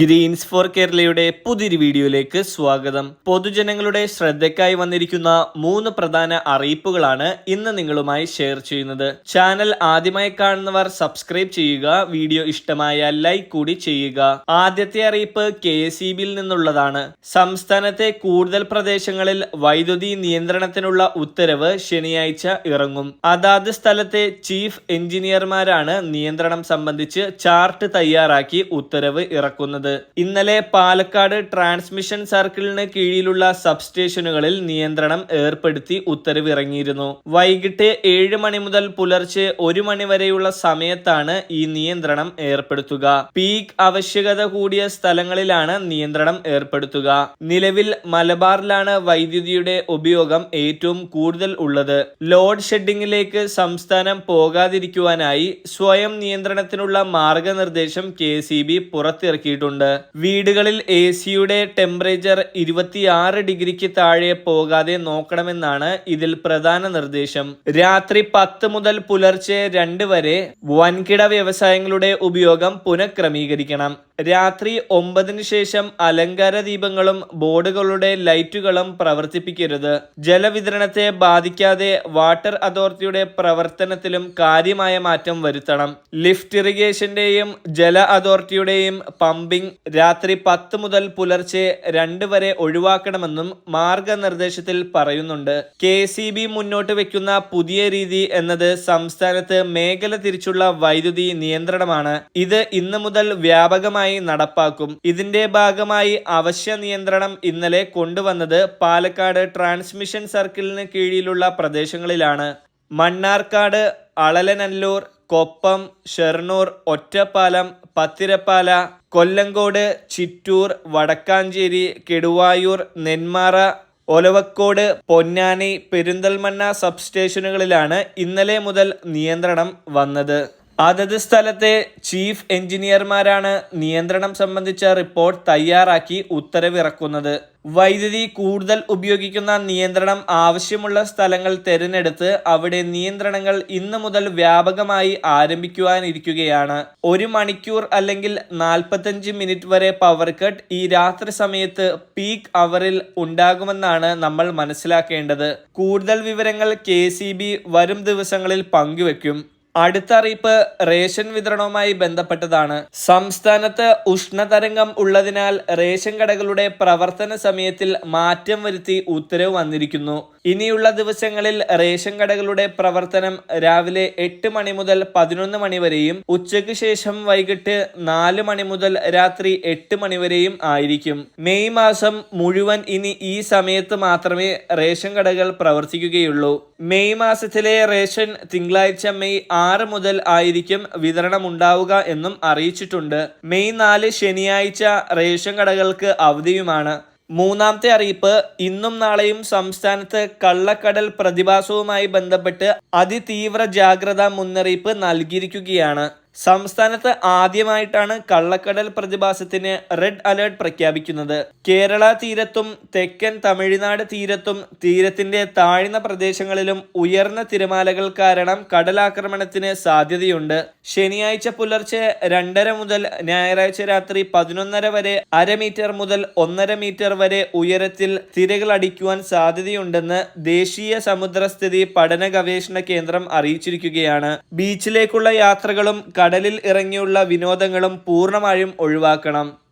Green's four കേരളയുടെ പുതിയൊരു വീഡിയോയിലേക്ക് സ്വാഗതം. പൊതുജനങ്ങളുടെ ശ്രദ്ധയ്ക്കായി വന്നിരിക്കുന്ന മൂന്ന് പ്രധാന അറിയിപ്പുകളാണ് ഇന്ന് നിങ്ങളുമായി ഷെയർ ചെയ്യുന്നത്. ചാനൽ ആദ്യമായി കാണുന്നവർ സബ്സ്ക്രൈബ് ചെയ്യുക വീഡിയോ ഇഷ്ടമായ ലൈക്ക് കൂടി ചെയ്യുക. ആദ്യത്തെ അറിയിപ്പ് കെ എസ് നിന്നുള്ളതാണ്. സംസ്ഥാനത്തെ കൂടുതൽ പ്രദേശങ്ങളിൽ വൈദ്യുതി നിയന്ത്രണത്തിനുള്ള ഉത്തരവ് ശനിയാഴ്ച ഇറങ്ങും. അതാത് സ്ഥലത്തെ ചീഫ് എഞ്ചിനീയർമാരാണ് നിയന്ത്രണം സംബന്ധിച്ച് ചാർട്ട് തയ്യാറാക്കി ഉത്തരവ് ഇറക്കുന്നത്. ഇന്നലെ പാലക്കാട് ട്രാൻസ്മിഷൻ സർക്കിളിന് കീഴിലുള്ള സബ്സ്റ്റേഷനുകളിൽ നിയന്ത്രണം ഏർപ്പെടുത്തി ഉത്തരവിറങ്ങിയിരുന്നു. വൈകിട്ട് ഏഴ് മണി മുതൽ പുലർച്ചെ ഒരു മണി വരെയുള്ള സമയത്താണ് ഈ നിയന്ത്രണം ഏർപ്പെടുത്തുക. പീക്ക് ആവശ്യകത കൂടിയ സ്ഥലങ്ങളിലാണ് നിയന്ത്രണം ഏർപ്പെടുത്തുക. നിലവിൽ മലബാറിലാണ് വൈദ്യുതിയുടെ ഉപയോഗം ഏറ്റവും കൂടുതൽ ഉള്ളത്. ലോഡ് ഷെഡിങ്ങിലേക്ക് സംസ്ഥാനം പോകാതിരിക്കുവാനായി സ്വയം നിയന്ത്രണത്തിനുള്ള മാർഗനിർദ്ദേശം കെ സി ബി പുറത്തിറക്കിയിട്ടുണ്ട്. വീടുകളിൽ എ സിയുടെ ടെമ്പറേച്ചർ ഇരുപത്തിയാറ് ഡിഗ്രിക്ക് താഴെ പോകാതെ നോക്കണമെന്നാണ് ഇതിൽ പ്രധാന നിർദ്ദേശം. രാത്രി പത്ത് മുതൽ പുലർച്ചെ രണ്ട് വരെ വൻകിട വ്യവസായങ്ങളുടെ ഉപയോഗം പുനഃക്രമീകരിക്കണം. രാത്രി ഒമ്പതിന് ശേഷം അലങ്കാര ദീപങ്ങളും ബോർഡുകളുടെ ലൈറ്റുകളും പ്രവർത്തിപ്പിക്കരുത്. ജലവിതരണത്തെ ബാധിക്കാതെ വാട്ടർ അതോറിറ്റിയുടെ പ്രവർത്തനത്തിലും കാര്യമായ മാറ്റം വരുത്തണം. ലിഫ്റ്റ് ഇറിഗേഷന്റെയും ജല അതോറിറ്റിയുടെയും പമ്പിംഗ് രാത്രി പത്ത് മുതൽ പുലർച്ചെ രണ്ട് വരെ ഒഴിവാക്കണമെന്നും മാർഗനിർദ്ദേശത്തിൽ പറയുന്നുണ്ട്. കെ സി ബി മുന്നോട്ട് വെക്കുന്ന പുതിയ രീതി എന്നത് സംസ്ഥാനത്ത് മേഖല തിരിച്ചുള്ള വൈദ്യുതി നിയന്ത്രണമാണ്. ഇത് ഇന്ന് മുതൽ വ്യാപകമായി നടപ്പാക്കും. ഇതിന്റെ ഭാഗമായി അവശ്യ നിയന്ത്രണം ഇന്നലെ കൊണ്ടുവന്നത് പാലക്കാട് ട്രാൻസ്മിഷൻ സർക്കിളിന് കീഴിലുള്ള പ്രദേശങ്ങളിലാണ്. മണ്ണാർക്കാട് അളലനല്ലൂർ കൊപ്പം ഷെർണൂർ ഒറ്റപ്പാലം പത്തിരപ്പാല കൊല്ലങ്കോട് ചിറ്റൂർ വടക്കാഞ്ചേരി കെടുവായൂർ നെന്മാറ ഒലവക്കോട് പൊന്നാനി പെരിന്തൽമണ്ണ സബ്സ്റ്റേഷനുകളിലാണ് ഇന്നലെ മുതൽ നിയന്ത്രണം വന്നത്. അതത് സ്ഥലത്തെ ചീഫ് എഞ്ചിനീയർമാരാണ് നിയന്ത്രണം സംബന്ധിച്ച റിപ്പോർട്ട് തയ്യാറാക്കി ഉത്തരവിറക്കുന്നത്. വൈദ്യുതി കൂടുതൽ ഉപയോഗിക്കുന്ന നിയന്ത്രണം ആവശ്യമുള്ള സ്ഥലങ്ങൾ തിരഞ്ഞെടുത്ത് അവിടെ നിയന്ത്രണങ്ങൾ ഇന്ന് മുതൽ വ്യാപകമായി ആരംഭിക്കുവാനിരിക്കുകയാണ്. ഒരു മണിക്കൂർ അല്ലെങ്കിൽ നാൽപ്പത്തഞ്ച് മിനിറ്റ് വരെ പവർ കട്ട് ഈ രാത്രി സമയത്ത് പീക്ക് അവറിൽ ഉണ്ടാകുമെന്നാണ് നമ്മൾ മനസ്സിലാക്കേണ്ടത്. കൂടുതൽ വിവരങ്ങൾ കെ വരും ദിവസങ്ങളിൽ പങ്കുവെക്കും. അടുത്ത അറിയിപ്പ് റേഷൻ വിതരണവുമായി ബന്ധപ്പെട്ടതാണ്. സംസ്ഥാനത്ത് ഉഷ്ണതരംഗം ഉള്ളതിനാൽ റേഷൻ കടകളുടെ പ്രവർത്തന സമയത്തിൽ മാറ്റം വരുത്തി ഉത്തരവ് വന്നിരിക്കുന്നു. ഇനിയുള്ള ദിവസങ്ങളിൽ റേഷൻ കടകളുടെ പ്രവർത്തനം രാവിലെ എട്ട് മണി മുതൽ പതിനൊന്ന് മണി വരെയും ഉച്ചയ്ക്ക് ശേഷം വൈകിട്ട് നാല് മണി മുതൽ രാത്രി എട്ട് മണി വരെയും ആയിരിക്കും. മെയ് മാസം മുഴുവൻ ഇനി ഈ സമയത്ത് മാത്രമേ റേഷൻ കടകൾ പ്രവർത്തിക്കുകയുള്ളൂ. മെയ് മാസത്തിലെ റേഷൻ തിങ്കളാഴ്ച മെയ് ആറ് മുതൽ ആയിരിക്കും വിതരണം ഉണ്ടാവുക എന്നും അറിയിച്ചിട്ടുണ്ട്. മെയ് നാല് ശനിയാഴ്ച റേഷൻ കടകൾക്ക് അവധിയുമാണ്. മൂന്നാമത്തെ അറിയിപ്പ് ഇന്നും നാളെയും സംസ്ഥാനത്ത് കള്ളക്കടൽ പ്രതിഭാസവുമായി ബന്ധപ്പെട്ട് അതിതീവ്ര ജാഗ്രതാ മുന്നറിയിപ്പ് നൽകിയിരിക്കുകയാണ്. സംസ്ഥാനത്ത് ആദ്യമായിട്ടാണ് കള്ളക്കടൽ പ്രതിഭാസത്തിന് റെഡ് അലേർട്ട് പ്രഖ്യാപിക്കുന്നത്. കേരള തീരത്തും തെക്കൻ തമിഴ്നാട് തീരത്തും തീരത്തിന്റെ താഴ്ന്ന പ്രദേശങ്ങളിലും ഉയർന്ന തിരമാലകൾ കാരണം കടലാക്രമണത്തിന് സാധ്യതയുണ്ട്. ശനിയാഴ്ച പുലർച്ചെ രണ്ടര മുതൽ ഞായറാഴ്ച രാത്രി പതിനൊന്നര വരെ അര മീറ്റർ മുതൽ ഒന്നര മീറ്റർ വരെ ഉയരത്തിൽ തിരകൾ അടിക്കുവാൻ സാധ്യതയുണ്ടെന്ന് ദേശീയ സമുദ്രസ്ഥിതി പഠന ഗവേഷണ കേന്ദ്രം അറിയിച്ചിരിക്കുകയാണ്. ബീച്ചിലേക്കുള്ള യാത്രകളും കടലിൽ ഇറങ്ങിയുള്ള വിനോദങ്ങളും പൂർണമായും ഒഴിവാക്കണം.